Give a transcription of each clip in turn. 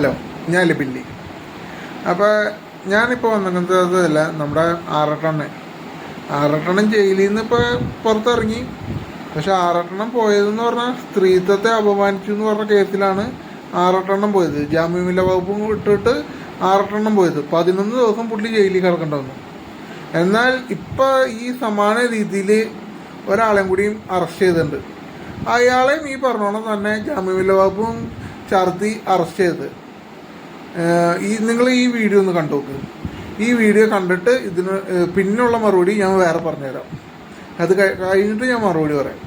Hello ഞാൻ ലിബില്ലി അപ്പോൾ ഞാനിപ്പോൾ അല്ല നമ്മുടെ ആറട്ടെണ്ണൻ ആറട്ടെണ്ണം ജയിലിൽ നിന്ന് ഇപ്പോൾ പുറത്തിറങ്ങി. പക്ഷെ ആറട്ടെണ്ണം പോയതെന്ന് പറഞ്ഞാൽ സ്ത്രീത്വത്തെ അപമാനിച്ചു എന്ന് പറഞ്ഞ കേസിലാണ് ആറട്ടെണ്ണം പോയത്. ജാമ്യമില്ല വകുപ്പും വിട്ടിട്ട് ആറട്ടെണ്ണം പോയത്. പതിനൊന്ന് ദിവസം പുള്ളി ജയിലിൽ കിടക്കേണ്ടി വന്നു. എന്നാൽ ഇപ്പോൾ ഈ സമാന രീതിയിൽ ഒരാളെയും കൂടിയും അറസ്റ്റ് ചെയ്തിട്ടുണ്ട്. അയാളെയും ഈ പറഞ്ഞോണം തന്നെ ജാമ്യമില്ല വകുപ്പും ചർത്തി അറസ്റ്റ് ചെയ്ത് ഈ നിങ്ങൾ ഈ വീഡിയോ ഒന്ന് കണ്ടു നോക്ക്. ഈ വീഡിയോ കണ്ടിട്ട് ഇതിന് പിന്നുള്ള മറുപടി ഞാൻ വേറെ പറഞ്ഞുതരാം. അത് കഴിഞ്ഞിട്ട് ഞാൻ മറുപടി പറയാം.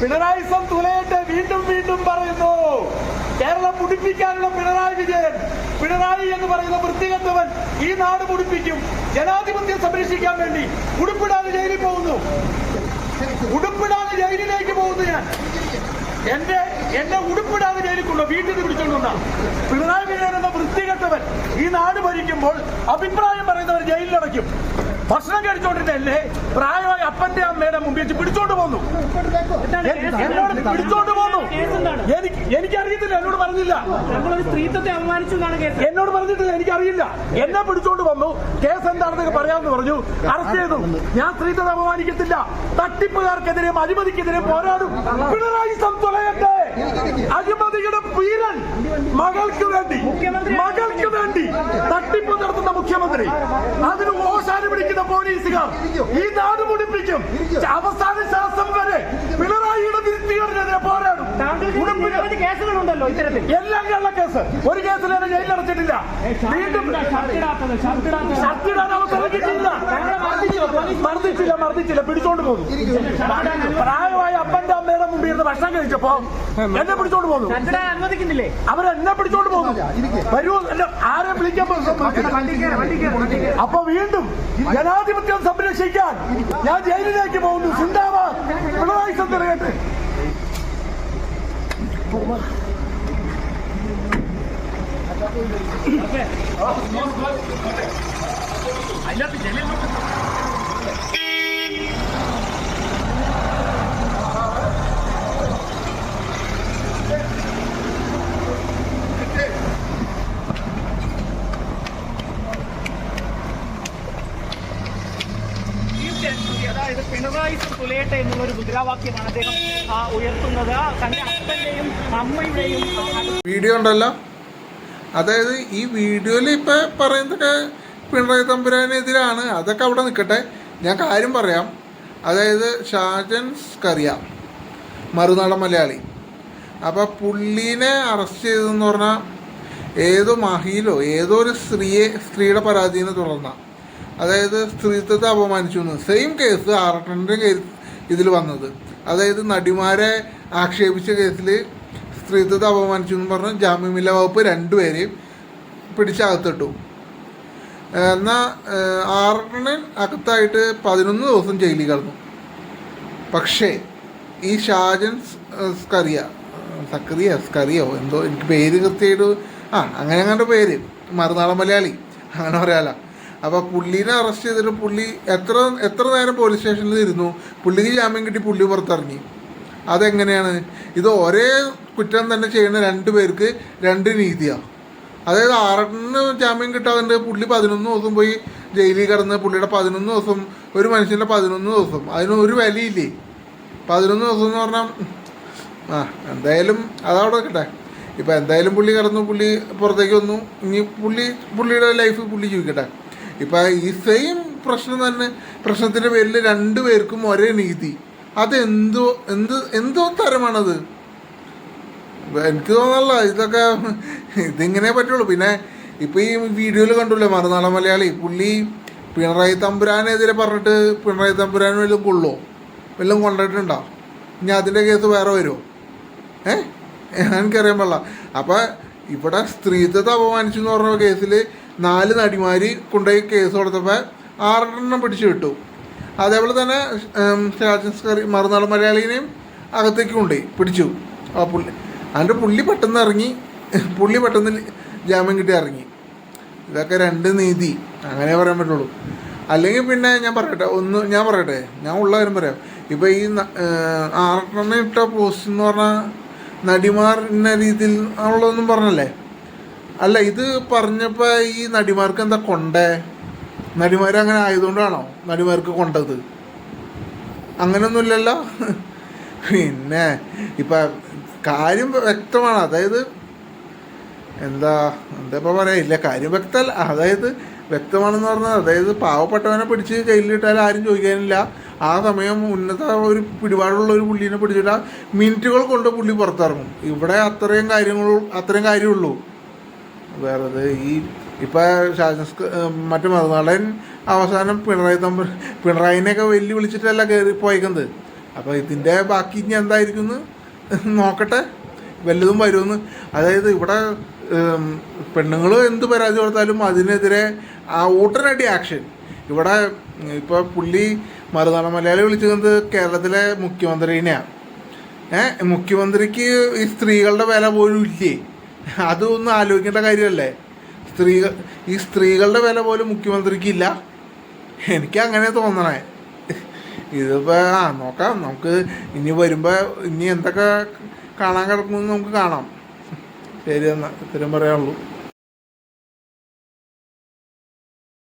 പിണറായി സം തുലയട്ടെ വീണ്ടും വീണ്ടും പറയുന്നു. കേരളം മുടിപ്പിക്കാനുള്ള പിണറായി വിജയൻ പിണറായി എന്ന് പറയുന്ന വൃത്തികെട്ടവൻ ഈ നാട് മുടിപ്പിക്കും. ജനാധിപത്യം സംരക്ഷിക്കാൻ വേണ്ടി ഉടുപ്പിടാതെ ജയിലിൽ പോകുന്നു. ഉടുപ്പിടാതെ ജയിലിലേക്ക് പോകുന്നു ഞാൻ. എന്റെ എന്റെ ഉടുപ്പിടാതെ ജയിലിൽ കൊണ്ടു വീട്ടിൽ നിന്ന് പിടിച്ചോണ്ടുവന്ന പിണറായി വിജയൻ എന്ന വൃത്തികെട്ടവൻ ഈ നാട് ഭരിക്കുമ്പോൾ അഭിപ്രായം പറയുന്നവർ ജയിലിലടയ്ക്കും. ഭക്ഷണം കഴിച്ചോണ്ടിട്ടല്ലേ പ്രായമായ അപ്പന്റെ അമ്മയുടെ മുമ്പിൽ പിടിച്ചോണ്ട് പോന്നു. എന്നോട് പിടിച്ചോണ്ട് പോന്നു എനിക്ക് എനിക്കറിയത്തില്ല എന്നോട് പറഞ്ഞില്ല. സ്ത്രീത്വത്തെ അപമാനിച്ചു എന്നോട് പറഞ്ഞിട്ടില്ല എനിക്കറിയില്ല. എന്നെ പിടിച്ചോണ്ട് വന്നു കേസ് എന്താണെന്നൊക്കെ പറയാമെന്ന് പറഞ്ഞു അറസ്റ്റ് ചെയ്തു. ഞാൻ സ്ത്രീത്വത്തെ അപമാനിക്കത്തില്ല. തട്ടിപ്പുകാർക്കെതിരെയും അഴിമതിക്കെതിരെ പോരാടും. പിണറായി അഴിമതിയുടെ വീരൻ മകൾക്ക് വേണ്ടി മകൾക്ക് വേണ്ടി തട്ടിപ്പ് നടത്തുന്ന മുഖ്യമന്ത്രി. അതിന് ഓശാന പിടിക്കുന്ന പോലീസുകാർ ഈ നാട് മുടിപ്പിക്കും. അവസാന കേസുകളുണ്ടല്ലോ ഇത്തരത്തിൽ. എല്ലാം കള്ള കേസ്. ഒരു കേസിൽ എന്നെ ജയിലടച്ചിട്ടില്ല വീണ്ടും ഷർട്ടിടാൻ അവസരം കിട്ടിയില്ല മർദ്ദിച്ചില്ല മർദ്ദിച്ചില്ല. പിടിച്ചോണ്ട് പോകും പ്രായമായ അപ്പന്റെ അമ്മയുടെ മുമ്പിൽ ഇരുന്ന് ഭക്ഷണം കഴിച്ചപ്പോ എന്നെ പിടിച്ചോണ്ട് പോകുന്നു. അനുവദിക്കുന്നില്ലേ? അവരെന്നെ പിടിച്ചോണ്ട് പോകുന്നു. വരൂ ആരെ വിളിക്കാൻ അപ്പൊ വീണ്ടും ജനാധിപത്യം സംരക്ഷിക്കാൻ ഞാൻ ജയിലിലേക്ക് പോകുന്നു. സിന്ദാബാദ് Pinarayi സന്ദ്രകട്ടെ kurma. Abi, abi, abi. Ayla bir deli mi? അതായത് പിണറായി തുലയട്ടെ എന്നുള്ള ഒരു മുദ്രാവാക്യമാണ് അദ്ദേഹം ഉയർത്തുന്നത്. തന്റെ അപ്പന്റെയും അമ്മയുടെയും വീഡിയോ ഉണ്ടല്ലോ. അതായത് ഈ വീഡിയോയിൽ ഇപ്പം പറയുന്നതൊക്കെ പിണറായി തമ്പുരാനെതിരാണ്. അതൊക്കെ അവിടെ നിൽക്കട്ടെ. ഞാൻ കാര്യം പറയാം. അതായത് ഷാജൻ കറിയ മറുനാടൻ മലയാളി. അപ്പോൾ പുള്ളീനെ അറസ്റ്റ് ചെയ്തെന്ന് പറഞ്ഞാൽ ഏതോ മഹിയിലോ ഏതോ ഒരു സ്ത്രീയെ സ്ത്രീയുടെ പരാതിയെ തുടർന്ന. അതായത് സ്ത്രീത്വത്തെ അപമാനിച്ചു എന്ന്. സെയിം കേസ് ആറട്ടന്റെ കേസ് ഇതിൽ വന്നത്. അതായത് നടിമാരെ ആക്ഷേപിച്ച കേസിൽ സ്ത്രീത്വത്തെ അപമാനിച്ചു എന്ന് പറഞ്ഞ് ജാമ്യമില്ല വകുപ്പ് രണ്ടുപേരെയും പിടിച്ചകത്തിട്ടു. എന്നാൽ ആറട്ടണൻ അകത്തായിട്ട് പതിനൊന്ന് ദിവസം ജയിലിൽ കിടന്നു. പക്ഷേ ഈ ഷാജൻ സ്കറിയ സക്കറിയ സ്കറിയോ എന്തോ എനിക്ക് പേര് കൃത്യമായിട്ട് ആ അങ്ങനെ അങ്ങനെ പേര്. മറുനാടൻ മലയാളി അങ്ങനെ പറയാല. അപ്പോൾ പുള്ളീനെ അറസ്റ്റ് ചെയ്തിട്ട് പുള്ളി എത്ര എത്ര നേരം പോലീസ് സ്റ്റേഷനിൽ ഇരുന്നു? പുള്ളിക്ക് ജാമ്യം കിട്ടി പുള്ളി പുറത്തിറങ്ങി. അതെങ്ങനെയാണ്? ഇത് ഒരേ കുറ്റം തന്നെ ചെയ്യുന്ന രണ്ട് പേർക്ക് രണ്ട് നീതിയാണ് അതായത് ആറെണ്ണിന് ജാമ്യം കിട്ടാതെ പുള്ളി പതിനൊന്ന് ദിവസം പോയി ജയിലിൽ കിടന്ന് പുള്ളിയുടെ പതിനൊന്ന് ദിവസം ഒരു മനുഷ്യന്റെ പതിനൊന്ന് ദിവസം. അതിന് ഒരു വിലയില്ലേ? പതിനൊന്ന് ദിവസം എന്ന് പറഞ്ഞാൽ ആ എന്തായാലും അതവിടെ നിൽക്കട്ടെ. ഇപ്പം എന്തായാലും പുള്ളി കിടന്നു പുള്ളി പുറത്തേക്ക് വന്നു. ഇനി പുള്ളി പുള്ളിയുടെ ലൈഫ് പുള്ളി ജീവിക്കട്ടെ. ഇപ്പം ഈ സെയിം പ്രശ്നം തന്നെ പ്രശ്നത്തിന്റെ പേരിൽ രണ്ടു പേർക്കും ഒരേ നീതി. അതെന്തോ എന്ത് എന്തോ തരമാണത്? എനിക്ക് തോന്നല്ല ഇതൊക്കെ ഇതിങ്ങനെ പറ്റുള്ളൂ. പിന്നെ ഇപ്പൊ ഈ വീഡിയോയിൽ കണ്ടില്ലേ മറുനാള മലയാളി പുള്ളി പിണറായി തമ്പുരാനെതിരെ പറഞ്ഞിട്ട് പിണറായി തമ്പുരാൻ വല്ലതും കൊള്ളോ വല്ലതും കൊണ്ടിട്ടുണ്ടോ ഇനി അതിന്റെ കേസ് വേറെ വരുമോ ഏ? എനിക്കറിയാൻ പാടില്ല. അപ്പം ഇവിടെ സ്ത്രീത്വത്തെ അപമാനിച്ചു എന്ന് പറഞ്ഞ കേസിൽ നാല് നടിമാർ കൊണ്ടുപോയി കേസ് കൊടുത്തപ്പോൾ ആറെണ്ണം പിടിച്ചു വിട്ടു. അതേപോലെ തന്നെ ഷാജൻ സ്കറി മലയാളിനെയും അകത്തേക്ക് കൊണ്ടുപോയി പിടിച്ചു. ആ പുള്ളി അതിന്റെ പുള്ളി പെട്ടെന്ന് ഇറങ്ങി. പുള്ളി പെട്ടെന്ന് ജാമ്യം കിട്ടി ഇറങ്ങി. ഇതൊക്കെ രണ്ട് നീതി അങ്ങനെ പറയാൻ പറ്റുള്ളൂ. അല്ലെങ്കിൽ പിന്നെ ഞാൻ പറയട്ടെ ഒന്ന് ഞാൻ പറയട്ടെ ഞാൻ ഉള്ള കാര്യം പറയാം. ഇപ്പം ഈ ആറെണ്ണം ഇട്ട പോസ്റ്റ് എന്ന് പറഞ്ഞാൽ നടിമാർ ഇന്ന രീതിയിൽ ഉള്ളതൊന്നും പറഞ്ഞല്ലേ? അല്ല ഇത് പറഞ്ഞപ്പോൾ ഈ നടിമാർക്ക് എന്താ കൊണ്ടേ? നടിമാർ അങ്ങനെ ആയതുകൊണ്ടാണോ നടിമാർക്ക് കൊണ്ടത്? അങ്ങനെയൊന്നുമില്ലല്ലോ പിന്നെ ഇപ്പം കാര്യം വ്യക്തമാണ്. അതായത് എന്താ എന്താ ഇപ്പം പറയാ ഇല്ല കാര്യം വ്യക്തമല്ല അതായത് വ്യക്തമാണെന്ന് പറഞ്ഞാൽ അതായത് പാവപ്പെട്ടവനെ പിടിച്ച് ജയിലിലിട്ടാൽ ആരും ചോദിക്കാനില്ല. ആ സമയം ഉന്നത ഒരു പിടിപാടുള്ള ഒരു പുള്ളീനെ പിടിച്ചിട്ടാൽ മിനിറ്റുകൾ കൊണ്ട് പുള്ളി പുറത്തിറങ്ങും. ഇവിടെ അത്രയും കാര്യങ്ങൾ അത്രയും കാര്യമുള്ളൂ. വേറെ ഈ ഇപ്പം ഷാജൻസ് മറ്റു മറുനാടൻ അവസാനം പിണറായി തമ്പ പിണറായിനെയൊക്കെ വെല്ലുവിളിച്ചിട്ടല്ല കയറി പോയേക്കുന്നത് അപ്പോൾ ഇതിന്റെ ബാക്കി ഇനി എന്തായിരിക്കും നോക്കട്ടെ. വല്ലതും വരുമെന്ന് അതായത് ഇവിടെ പെണ്ണുങ്ങൾ എന്ത് പരാതി കൊടുത്താലും അതിനെതിരെ ആ ഉടനടി ആക്ഷൻ. ഇവിടെ ഇപ്പോൾ പുള്ളി മറുനാടൻ മലയാളി വിളിച്ചത് കേരളത്തിലെ മുഖ്യമന്ത്രിനെയാണ് ഏഹ് മുഖ്യമന്ത്രിക്ക് ഈ സ്ത്രീകളുടെ വില പോലും ഇല്ലേ? അതൊന്നും ആലോചിക്കേണ്ട കാര്യമല്ലേ? സ്ത്രീകൾ ഈ സ്ത്രീകളുടെ വില പോലും മുഖ്യമന്ത്രിക്ക് ഇല്ല എനിക്ക് അങ്ങനെ തോന്നണേ. ഇതിപ്പോൾ ആ നോക്കാം. നമുക്ക് ഇനി വരുമ്പോൾ ഇനി എന്തൊക്കെ കാണാൻ കിടക്കുമെന്ന് നമുക്ക് കാണാം. ശരി എന്നാൽ ഇത്രയും പറയാനുള്ളൂ.